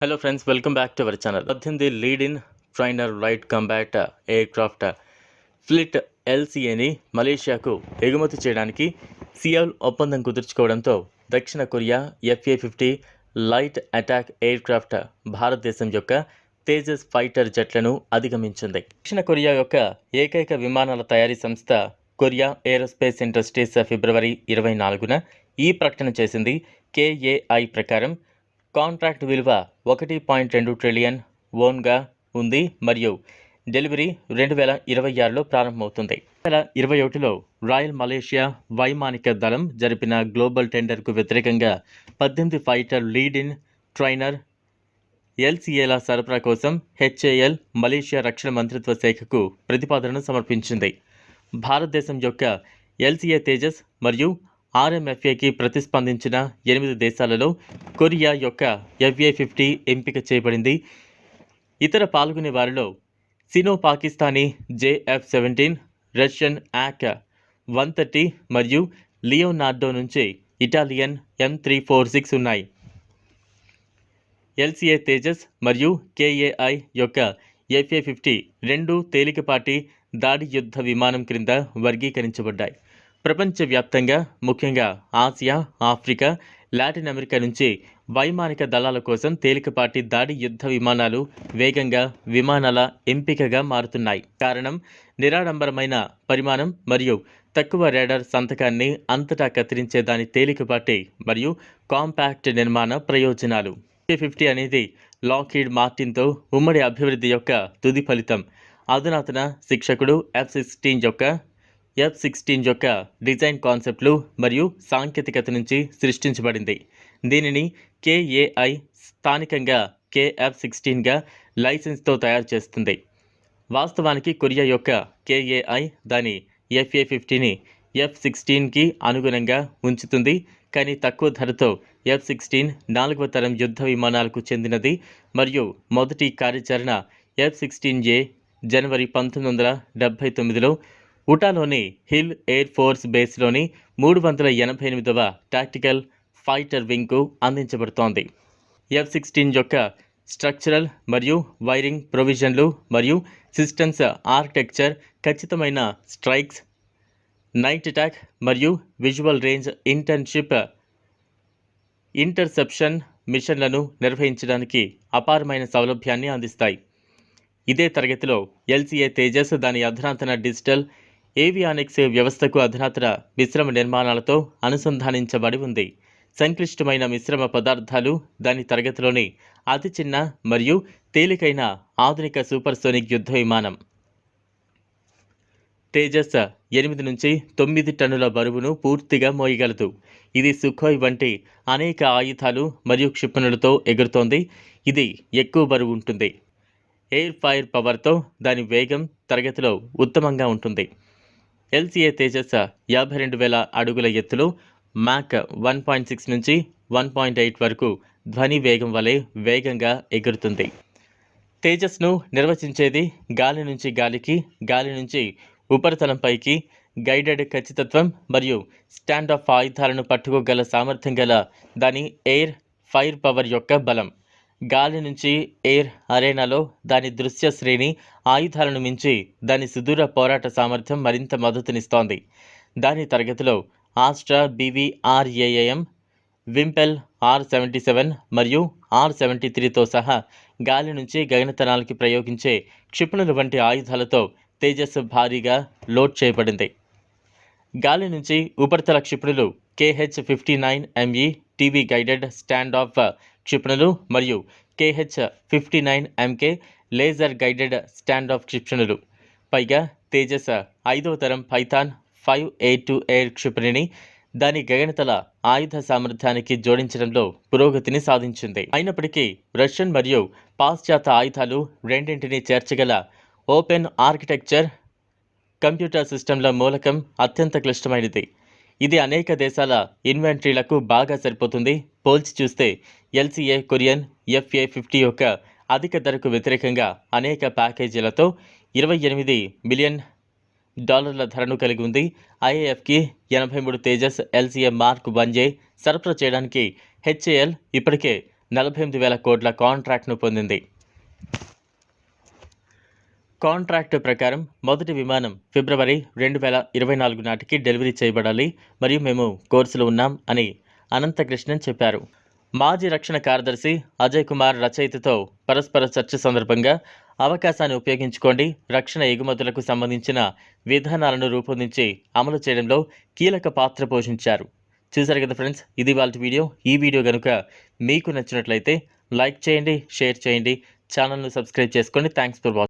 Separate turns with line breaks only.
Hello friends welcome back to our channel పద్దెనిమిది lead in trainer light combat aircraft fleet ఎల్సీఏని మలేషియాకు ఎగుమతి చేయడానికి సియాల్ ఒప్పందం కుదుర్చుకోవడంతో దక్షిణ Korea FA fifty light attack aircraft భారతదేశం యొక్క తేజస్ ఫైటర్ జెట్లను అధిగమించింది. దక్షిణ కొరియా యొక్క ఏకైక విమానాల తయారీ సంస్థ కొరియా ఏరోస్పేస్ ఇండస్ట్రీస్ uh, ఫిబ్రవరి ఇరవై నాలుగున ఈ ప్రకటన చేసింది. కేఏఐ ప్రకారం కాంట్రాక్ట్ విలువ ఒకటి పాయింట్ రెండు ట్రిలియన్ ఓన్గా ఉంది మరియు డెలివరీ రెండు వేల ఇరవై ఆరులో ప్రారంభమవుతుంది. రెండు వేల ఇరవై ఒకటిలో రాయల్ మలేషియా వైమానిక దళం జరిపిన గ్లోబల్ టెండర్కు వ్యతిరేకంగా పద్దెనిమిది ఫైటర్ లీడ్ ఇన్ ట్రైనర్ ఎల్సీఏల సరఫరా కోసం హెచ్ఏఎల్ మలేషియా రక్షణ మంత్రిత్వ శాఖకు ప్రతిపాదనను సమర్పించింది. భారతదేశం యొక్క ఎల్సీఏ తేజస్ మరియు ఆర్ఎంఎఫ్ఏకి ప్రతిస్పందించిన ఎనిమిది దేశాలలో కొరియా యొక్క ఎఫ్ఏ ఫిఫ్టీ ఎంపిక చేయబడింది. ఇతర పాల్గొనే వారిలో Sino Pakistani JF seventeen Russian Yak one thirty మరియు లియోనార్డో నుంచి Italian M three four six ఉన్నాయి. ఎల్సీఏ తేజస్ మరియు కేఏఐ యొక్క ఎఫ్ఏ ఫిఫ్టీ రెండు తేలికపాటి దాడి యుద్ధ విమానం క్రింద వర్గీకరించబడ్డాయి. ప్రపంచవ్యాప్తంగా ముఖ్యంగా ఆసియా ఆఫ్రికా లాటిన్ అమెరికా నుంచి వైమానిక దళాల కోసం తేలికపాటి దాడి యుద్ధ విమానాలు వేగంగా విమానాల ఎంపికగా మారుతున్నాయి. కారణం నిరాడంబరమైన పరిమాణం మరియు తక్కువ రేడర్ సంతకాన్ని అంతటా కత్తిరించే దాని తేలికపాటి మరియు కాంపాక్ట్ నిర్మాణ ప్రయోజనాలు. ఫిఫ్టీ అనేది లాకీడ్ మార్టిన్తో ఉమ్మడి అభివృద్ధి యొక్క తుది ఫలితం. అధునాతన శిక్షకుడు ఎఫ్ సిక్స్టీన్ యొక్క ఎఫ్ సిక్స్టీన్ యొక్క డిజైన్ కాన్సెప్ట్లు మరియు సాంకేతికత నుంచి సృష్టించబడింది. దీనిని కేఏఐ స్థానికంగా కేఎఫ్ సిక్స్టీన్గా లైసెన్స్తో తయారు చేస్తుంది. వాస్తవానికి కొరియా యొక్క కేఏఐ దాని ఎఫ్ఏ ఫిఫ్టీని ఎఫ్ సిక్స్టీన్కి అనుగుణంగా ఉంచుతుంది. కానీ తక్కువ ధరతో ఎఫ్ సిక్స్టీన్ నాలుగవ తరం యుద్ధ విమానాలకు చెందినది మరియు మొదటి కార్యాచరణ ఎఫ్ సిక్స్టీన్ ఏ జనవరి పంతొమ్మిది వందల డెబ్భై తొమ్మిదిలో ఉటాలోని హిల్ ఎయిర్ ఫోర్స్ బేస్లోని మూడు వందల ఎనభై ఎనిమిదవ టాక్టికల్ ఫైటర్ వింగ్కు అందించబడుతోంది. ఎఫ్ సిక్స్టీన్ యొక్క స్ట్రక్చరల్ మరియు వైరింగ్ ప్రొవిజన్లు మరియు సిస్టమ్స్ ఆర్కిటెక్చర్ ఖచ్చితమైన స్ట్రైక్స్ నైట్ అటాక్ మరియు విజువల్ రేంజ్ ఇంటర్న్షిప్ ఇంటర్సెప్షన్ మిషన్లను నిర్వహించడానికి అపారమైన సౌలభ్యాన్ని అందిస్తాయి. ఇదే తరగతిలో ఎల్సీఏ తేజస్ దాని అధునాతన డిజిటల్ ఏవియానిక్స్ వ్యవస్థకు అధునాతన మిశ్రమ నిర్మాణాలతో అనుసంధానించబడి ఉంది. సంక్లిష్టమైన మిశ్రమ పదార్థాలు దాని తరగతిలోని అతి చిన్న మరియు తేలికైన ఆధునిక సూపర్సోనిక్ యుద్ధ విమానం. తేజస్ ఎనిమిది నుంచి తొమ్మిది టన్నుల బరువును పూర్తిగా మోయగలదు. ఇది సుఖోయ్ వంటి అనేక ఆయుధాలు మరియు క్షిపణులతో ఎగురుతోంది. ఇది ఎక్కువ బరువు ఉంటుంది. ఎయిర్ ఫైర్ పవర్తో దాని వేగం తరగతిలో ఉత్తమంగా ఉంటుంది. ఎల్సీఏ తేజస్ యాభై రెండు వేల అడుగుల ఎత్తులో మ్యాక్ వన్ పాయింట్ సిక్స్ నుంచి వన్ పాయింట్ ఎయిట్ వరకు ధ్వని వేగం వలె వేగంగా ఎగురుతుంది. తేజస్ను నిర్వచించేది గాలి నుంచి గాలికి గాలి నుంచి ఉపరితలంపైకి గైడెడ్ ఖచ్చితత్వం మరియు స్టాండ్ ఆఫ్ ఆయుధాలను పట్టుకోగల సామర్థ్యం గల దాని ఎయిర్ ఫైర్ పవర్ యొక్క బలం. గాలి నుంచి ఎయిర్ అరేనాలో దాని దృశ్య శ్రేణి ఆయుధాలను మించి దాని సుదూర పోరాట సామర్థ్యం మరింత మద్దతునిస్తోంది. దాని తరగతిలో Astra BVRAAM Vympel R seventy seven మరియు ఆర్ సెవెంటీ త్రీతో సహా గాలి నుంచి గగనతనాలకి ప్రయోగించే క్షిపణుల వంటి ఆయుధాలతో తేజస్ భారీగా లోడ్ చేయబడింది. గాలి నుంచి ఉపరితల క్షిపణులు KH fifty nine ME TV guided stand off క్షిపణులు మరియు KH fifty nine MK laser guided stand off క్షిపణులు. పైగా తేజస్ ఐదో తరం Python five eight two air క్షిపణిని దాని గగనతల ఆయుధ సామర్థ్యానికి జోడించడంలో పురోగతిని సాధించింది. అయినప్పటికీ రష్యన్ మరియు పాశ్చాత్య ఆయుధాలు రెండింటినీ చేర్చగల ఓపెన్ ఆర్కిటెక్చర్ కంప్యూటర్ సిస్టంల మూలకం అత్యంత క్లిష్టమైనది. ఇది అనేక దేశాల ఇన్వెంటరీలకు బాగా సరిపోతుంది. పోల్చి చూస్తే ఎల్సీఏ కొరియన్ ఎఫ్ఏ ఫిఫ్టీ యొక్క అధిక ధరకు వ్యతిరేకంగా అనేక ప్యాకేజీలతో ఇరవై ఎనిమిది మిలియన్ డాలర్ల ధరను కలిగి ఉంది. ఐఏఎఫ్కి ఎనభై మూడు తేజస్ ఎల్సీఏ మార్క్ వన్జే సరఫరా చేయడానికి హెచ్ఏఎల్ ఇప్పటికే నలభై ఎనిమిది వేల కోట్ల కాంట్రాక్ట్ను పొందింది. కాంట్రాక్ట్ ప్రకారం మొదటి విమానం ఫిబ్రవరి రెండు వేల ఇరవై నాలుగు నాటికి డెలివరీ చేయబడాలి మరియు మేము కోర్సులో ఉన్నాం అని అనంతకృష్ణన్ చెప్పారు. మాజీ రక్షణ కార్యదర్శి అజయ్ కుమార్ రచయితతో పరస్పర చర్చ సందర్భంగా అవకాశాన్ని ఉపయోగించుకోండి రక్షణ ఎగుమతులకు సంబంధించిన విధానాలను రూపొందించి అమలు చేయడంలో కీలక పాత్ర పోషించారు. చూసారు కదా ఫ్రెండ్స్ ఇది వాళ్ళ వీడియో. ఈ వీడియో కనుక మీకు నచ్చినట్లయితే లైక్ చేయండి షేర్ చేయండి ఛానల్ను సబ్స్క్రైబ్ చేసుకోండి. Thanks for watching.